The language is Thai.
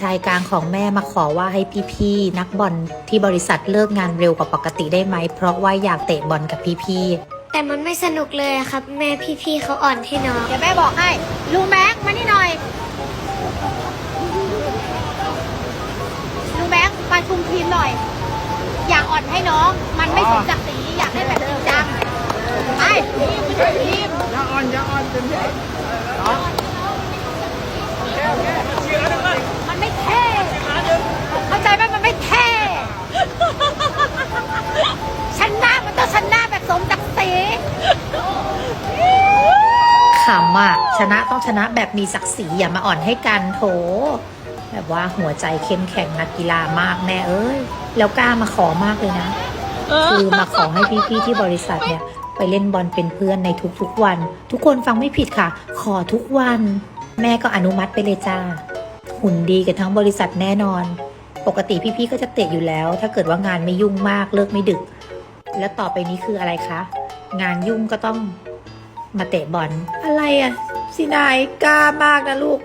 ชายกลางของแม่มาขอว่าให้พี่ๆนักบอลที่บริษัทเลิกงานเร็วกว่าปกติได้ไหม เพราะว่าอยากเตะบอลกับพี่แต่มันไม่สนุกเลยอะครับ แม่พี่ๆเขาอ่อนให้น้องเดี๋ยวแม่บอกให้ ลุงแบงค์มานี่หน่อย ลุงแบงค์มาชุมทีมหน่อย อยากอ่อนให้น้อง มันไม่สมศักดิ์ศรีอยากให้แบบจริงจังไปทีมอย่าอ่อนอย่าอ่อนเต็มที่ ขำอะชนะต้องชนะแบบมีศักดิ์ศรีอย่ามาอ่อนให้กันโถ แบบว่าหัวใจเข้มแข็งนักกีฬามากแม่เอ้ยแล้วกล้ามาขอมากเลยนะ คือมาขอให้พี่ๆที่บริษัทเนี่ย ไปเล่นบอลเป็นเพื่อนในทุกๆวัน ทุกคนฟังไม่ผิดค่ะ ขอทุกวัน แม่ก็อนุมัติไปเลยจ้าหุ่นดีกันทั้งบริษัทแน่นอน ปกติพี่ๆก็จะเตะอยู่แล้ว ถ้าเกิดว่างานไม่ยุ่งมากเลิกไม่ดึก แล้วต่อไปนี้คืออะไรคะงานยุ่งก็ต้อง มาเตะบอล อะไรอะสินายกล้ามากนะลูก